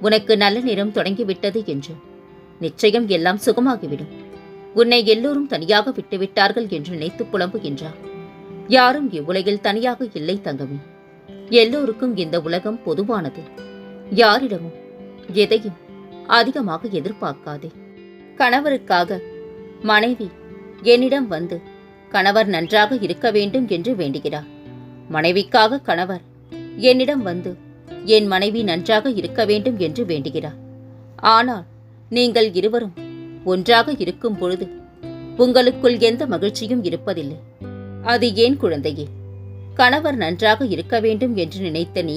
உனக்கு நல்ல நேரம் தொடங்கிவிட்டது என்று. நிச்சயம் எல்லாம் சுகமாகிவிடும். உன்னை எல்லோரும் தனியாக விட்டுவிட்டார்கள் என்று நினைத்து புலம்புகின்றார். யாரும் இவ்வுலகில் தனியாக இல்லை தங்கமே. எல்லோருக்கும் இந்த உலகம் பொதுவானது. யாரிடமும் எதையும் அதிகமாக எதிர்பார்க்காதே. கணவருக்காக மனைவி என்னிடம் வந்து கணவர் நன்றாக இருக்க வேண்டும் என்று வேண்டுகிறார். மனைவிக்காக கணவர் என்னிடம் வந்து என் மனைவி நன்றாக இருக்க வேண்டும் என்று வேண்டுகிறார். ஆனால் நீங்கள் இருவரும் ஒன்றாக இருக்கும் பொழுது உங்களுக்குள் எந்த மகிழ்ச்சியும் இருப்பதில்லை. அது ஏன் குழந்தையே? கணவர் நன்றாக இருக்க வேண்டும் என்று நினைத்த நீ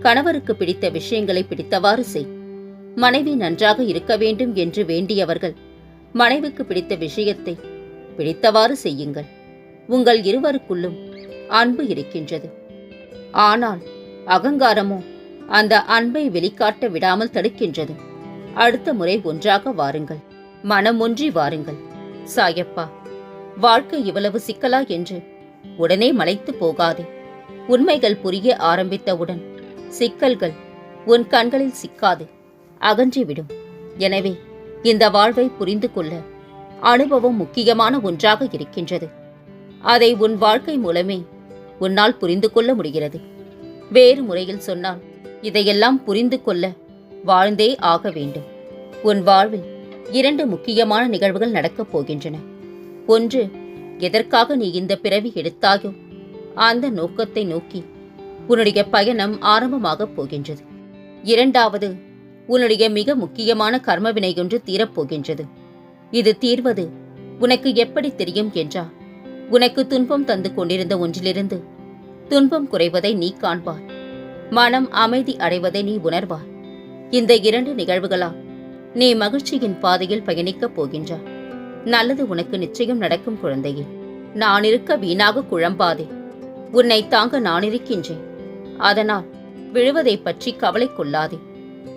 கணவருக்கு பிடித்த விஷயங்களை பிடித்தவாறு செய். மனைவி நன்றாக இருக்க வேண்டும் என்று வேண்டியவர்கள் மனைவிக்கு பிடித்த விஷயத்தை பிடித்தவாறு செய்யுங்கள். உங்கள் இருவருக்குள்ளும் அன்பு இருக்கின்றது. ஆனால் அகங்காரமோ? அந்த அன்பை வெளிக்காட்ட விடாமல் தடுக்கின்றது. அடுத்த முறை ஒன்றாக வாருங்கள். மனமொன்றி வாருங்கள். சாயப்பா வாழ்க்கை இவ்வளவு சிக்கலா என்று உடனே மலைத்து போகாதே. உண்மைகள் புரிய ஆரம்பித்தவுடன் சிக்கல்கள் உன் கண்களில் சிக்காது அகன்றிவிடும். எனவே இந்த வாழ்வை புரிந்து கொள்ள அனுபவம் முக்கியமான ஒன்றாக இருக்கின்றது. அதை உன் வாழ்க்கை மூலமே உன்னால் புரிந்து கொள்ள முடிகிறது. வேறு முறையில் சொன்னால் இதையெல்லாம் புரிந்து கொள்ள வாழ்ந்தே ஆக வேண்டும். உன் வாழ்வில் இரண்டு முக்கியமான நிகழ்வுகள் நடக்கப் போகின்றன. ஒன்று எதற்காக நீ இந்த பிறவி எடுத்தாயோ அந்த நோக்கத்தை நோக்கி உன்னுடைய பயணம் ஆரம்பமாகப் போகின்றது. இரண்டாவது உன்னுடைய மிக முக்கியமான கர்மவினை ஒன்று தீரப்போகின்றது இது தீர்வது உனக்கு எப்படி தெரியும் என்றா உனக்கு துன்பம் தந்து கொண்டிருந்த ஒன்றிலிருந்து துன்பம் குறைவதை நீ காண்பாய். மனம் அமைதி அடைவதை நீ உணர்வாய். இந்த இரண்டு நிகழ்வுகளால் நீ மகிழ்ச்சியின் பாதையில் பயணிக்கப் போகின்றாய். நல்லது உனக்கு நிச்சயம் நடக்கும் குழந்தையே. நான் இருக்க வீணாக குழம்பாதே. உன்னை தாங்க நான் இருக்கின்றேன். அதனால் விழுவதை பற்றி கவலை கொள்ளாதே.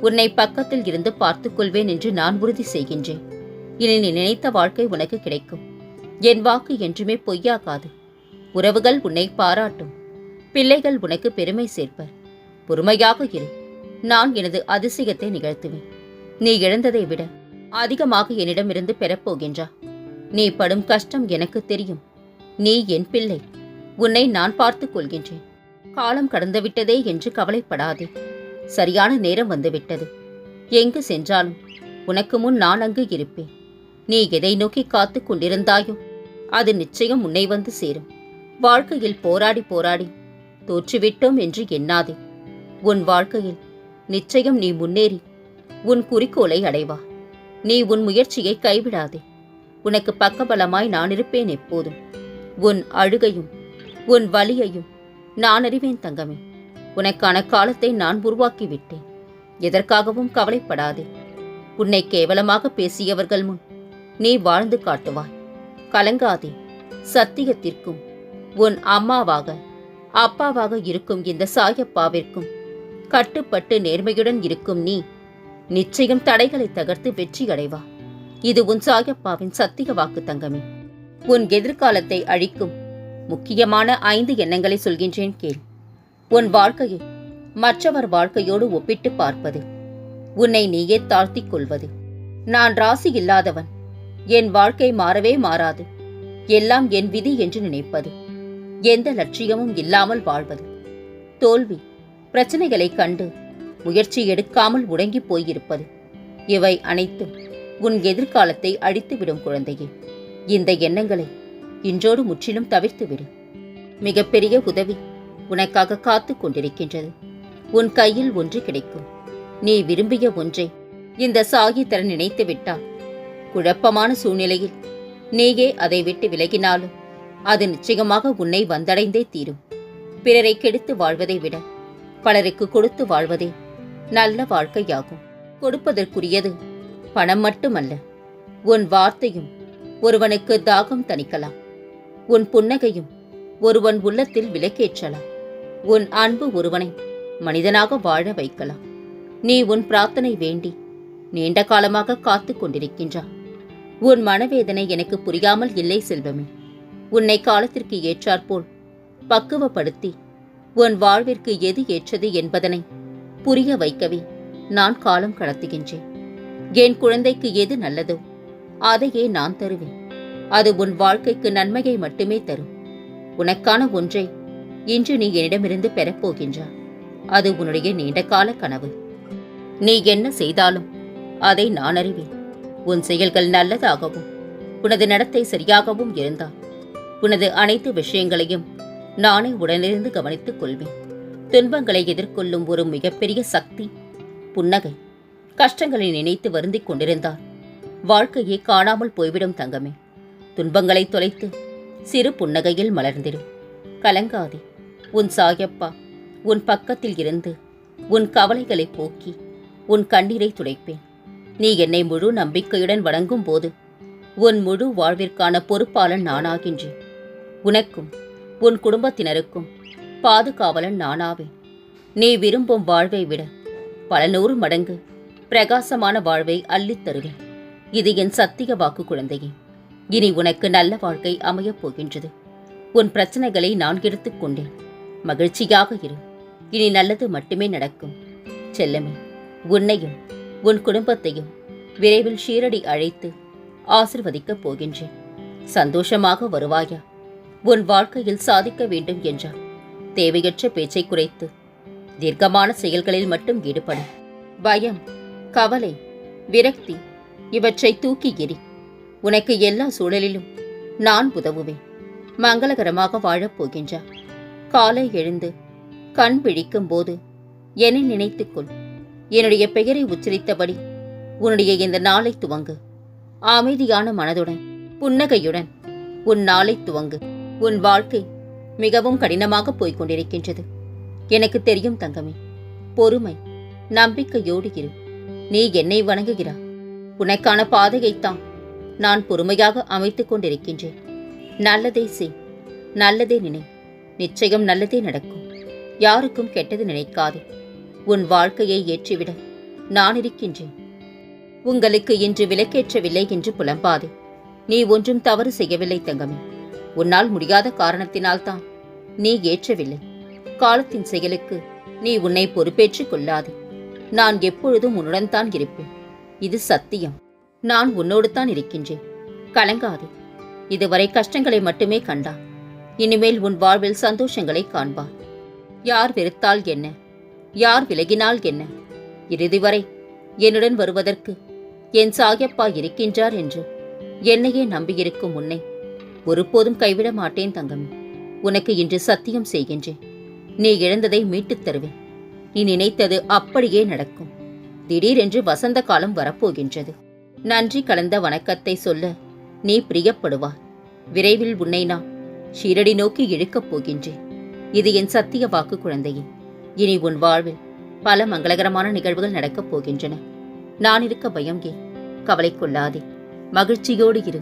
உன்னை பக்கத்தில் இருந்து பார்த்துக் கொள்வேன் என்று நான் உறுதி செய்கின்றேன். இனி நீ நினைத்த வாழ்க்கை உனக்கு கிடைக்கும். என் வாக்கு என்றுமே பொய்யாகாது. உறவுகள் உன்னை பாராட்டும். பிள்ளைகள் உனக்கு பெருமை சேர்ப்பர். பொறுமையாக இரு. நான் எனது அதிசயத்தை நிகழ்த்துவேன். நீ இழந்ததை விட அதிகமாக என்னிடமிருந்து பெறப்போகின்றா. நீ படும் கஷ்டம் எனக்கு தெரியும். நீ என் பிள்ளை. உன்னை நான் பார்த்துக் கொள்கின்றேன். காலம் கடந்துவிட்டதே என்று கவலைப்படாதே. சரியான நேரம் வந்துவிட்டது. எங்கு சென்றாலும் உனக்கு முன் நான் அங்கு இருப்பேன். நீ எதை நோக்கி காத்துக் கொண்டிருந்தாயோ அது நிச்சயம் உன்னை வந்து சேரும். வாழ்க்கையில் போராடி போராடி தோற்றுவிட்டோம் என்று எண்ணாதே. உன் வாழ்க்கையில் நிச்சயம் நீ முன்னேறி உன் குறிக்கோளை அடைவா. நீ உன் முயற்சியை கைவிடாதே. உனக்கு பக்கபலமாய் நான் இருப்பேன் எப்போதும். உன் அழுகையும் உன் வலியையும் நான் அறிவேன் தங்கமே. உனக்கான காலத்தை நான் உருவாக்கிவிட்டேன். எதற்காகவும் கவலைப்படாதே. உன்னை கேவலமாக பேசியவர்கள் முன் நீ வாழ்ந்து காட்டுவாய். கலங்காதே. சத்தியத்திற்கும் உன் அம்மாவாக அப்பாவாக இருக்கும் இந்த சாயப்பாவிற்கும் கட்டுப்பட்டு நேர்மையுடன் இருக்கும் நீ நிச்சயம் தடைகளை தகர்த்து வெற்றி அடைவா இது உன் சாயப்பாவின் சத்திய வாக்கு தங்கமே. உன் எதிர்காலத்தை அழிக்கும் முக்கியமான ஐந்து எண்ணங்களை சொல்கின்றேன் கேள். உன் வாழ்க்கையை மற்றவர் வாழ்க்கையோடு ஒப்பிட்டு பார்ப்பது உன்னை நீயே தாழ்த்திக் கொள்வது. நான் ராசி இல்லாதவன் என் வாழ்க்கை மாறவே மாறாது. எல்லாம் என் விதி என்று நினைப்பது. எந்த லட்சியமும் இல்லாமல் வாழ்வது. தோல்வி பிரச்சனைகளை கண்டு முயற்சி எடுக்காமல் முடங்கி போயிருப்பது. இவை அனைத்தும் உன் எதிர்காலத்தை அழித்துவிடும் குழந்தையே. இந்த எண்ணங்களை இன்றோடு முற்றிலும் தவிர்த்துவிடு. மிகப்பெரிய உதவி உனக்காக காத்துக் கொண்டிருக்கின்றது. உன் கையில் ஒன்று கிடைக்கும். நீ விரும்பிய ஒன்றை இந்த சாகி தர நினைத்து விட்டால் குழப்பமான சூழ்நிலையில் நீயே அதை விட்டு விலகினாலும் அது நிச்சயமாக உன்னை வந்தடைந்தே தீரும். பிறரை கெடுத்து வாழ்வதை விட பலருக்கு கொடுத்து வாழ்வதே நல்ல வாழ்க்கையாகும். கொடுப்பதற்குரியது பணம் மட்டுமல்ல உன் வார்த்தையும் ஒருவனுக்கு தாகம் தணிக்கலாம். உன் புன்னகையும் ஒருவன் உள்ளத்தில் விலக்கேற்றலாம். உன் அன்பு ஒருவனை மனிதனாக வாழ வைக்கலாம். நீ உன் பிரார்த்தனை வேண்டி நீண்ட காலமாக காத்துக் கொண்டிருக்கின்றா உன் மனவேதனை எனக்கு புரியாமல் இல்லை செல்வமே. உன்னை காலத்திற்கு ஏற்றாற்போல். பக்குவப்படுத்தி உன் வாழ்விற்கு எது ஏற்றது என்பதனை புரிய வைக்கவே நான் காலம் கடத்துகின்றேன். என் குழந்தைக்கு எது நல்லதோ அதையே நான் தருவேன். அது உன் வாழ்க்கைக்கு நன்மையை மட்டுமே தரும். உனக்கான ஒன்றை இன்று நீ என்னிடமிருந்து பெறப்போகின்றாய் அது உன்னுடைய நீண்டகால கனவு. நீ என்ன செய்தாலும் அதை நான் அறிவேன். உன் செயல்கள் நல்லதாகவும் உனது நடத்தை சரியாகவும் இருந்தால் உனது அனைத்து விஷயங்களையும் நானே உடனிருந்து கவனித்துக் கொள்வேன். துன்பங்களை எதிர்கொள்ளும் ஒரு மிகப்பெரிய சக்தி புன்னகை. கஷ்டங்களை நினைத்து வருந்திக் கொண்டிருந்தார். வாழ்க்கையே காணாமல் போய்விடும் தங்கமே. துன்பங்களை தொலைத்து சிறு புன்னகையில் மலர்ந்திடும் கலங்காதே. உன் சாயப்பா உன் பக்கத்தில் இருந்து உன் கவலைகளை போக்கி உன் கண்ணீரை துடைப்பேன். நீ என்னை முழு நம்பிக்கையுடன் வணங்கும் போது உன் முழு வாழ்விற்கான பொறுப்பாளன் நானாகின்றேன். உனக்கும் உன் குடும்பத்தினருக்கும் பாதுகாவலன் நானாவேன். நீ விரும்பும் வாழ்வை விட பல நூறு மடங்கு பிரகாசமான வாழ்வை அள்ளித் தருவேன். இது என் சத்திய வாக்கு குழந்தையே. இனி உனக்கு நல்ல வாழ்க்கை அமையப் போகின்றது. உன் பிரச்சனைகளை நான் எடுத்துக்கொண்டேன் மகிழ்ச்சியாக இரு. இனி நல்லது மட்டுமே நடக்கும். செல்லமே உன்னையும் உன் குடும்பத்தையும் விரைவில் ஷீரடி அழைத்து ஆசிர்வதிக்கப் போகின்றேன். சந்தோஷமாக வருவாயா? உன் வாழ்க்கையில் சாதிக்க வேண்டும் என்றார் தேவையற்ற பேச்சை குறைத்து தீர்க்கமான செயல்களில் மட்டும் ஈடுபடும் பயம் கவலை விரக்தி இவற்றை தூக்கி எறி உனக்கு எல்லா சூழலிலும் நான் உதவுவேன். மங்களகரமாக வாழப் போகின்றார். காலை எழுந்து கண் பிழிக்கும் போது என்னை நினைத்துக்கொள். என்னுடைய பெயரை உச்சரித்தபடி உன்னுடைய இந்த நாளை துவங்கு. அமைதியான மனதுடன் புன்னகையுடன் உன் நாளை துவங்கு. உன் வாழ்க்கை மிகவும் கடினமாக போய்க் கொண்டிருக்கின்றது எனக்கு தெரியும் தங்கமே. பொறுமை நம்பிக்கையோடு இரு. நீ என்னை வணங்குகிறாய். உனக்கான பாதையைத்தான் நான் பொறுமையாக அமைத்துக் கொண்டிருக்கின்றேன். நல்லதே செய் நல்லதே நினை. நிச்சயம் நல்லதே நடக்கும். யாருக்கும் கெட்டது நினைக்காது. உன் வாழ்க்கையை ஏற்றிவிட நான் இருக்கின்றேன். உங்களுக்கு இன்று விலக்கேற்றவில்லை என்று புலம்பாதே. நீ ஒன்றும் தவறு செய்யவில்லை தங்கமே. உன்னால் முடியாத காரணத்தினால்தான். நீ ஏற்றவில்லை. காலத்தின் செயலுக்கு நீ உன்னை பொறுப்பேற்றுக் கொள்ளாதே. நான் எப்பொழுதும் உன்னுடன் தான் இருப்பேன். இது சத்தியம். நான் உன்னோடு தான் இருக்கின்றேன். கலங்காதே. இதுவரை கஷ்டங்களை மட்டுமே கண்டா இனிமேல் உன் வாழ்வில் சந்தோஷங்களை காண்பார் யார் வெறுத்தால் என்ன? யார் விலகினால் என்ன? இறுதி வரை என்னுடன் வருவதற்கு என் சாயப்பா இருக்கின்றார் என்று என்னையே நம்பியிருக்கும் உன்னை ஒருபோதும் கைவிட மாட்டேன் தங்கம். உனக்கு இன்று சத்தியம் செய்கின்றேன். நீ இழந்ததை மீட்டுத் தருவேன். நீ நினைத்தது அப்படியே நடக்கும். திடீரென்று வசந்த காலம் வரப்போகின்றது. நன்றி கலந்த வணக்கத்தை சொல்ல நீ பிரியப்படுவாய். விரைவில் உன்னை நான் ஷீரடி நோக்கி இழுக்கப் போகின்றேன். இது என் சத்திய வாக்கு குழந்தையே. இனி உன் வாழ்வில் பல மங்களகரமான நிகழ்வுகள் நடக்கப் போகின்றன. நான் இருக்க பயம் ஏன்? கவலை கொள்ளாதே. மகிழ்ச்சியோடு இரு.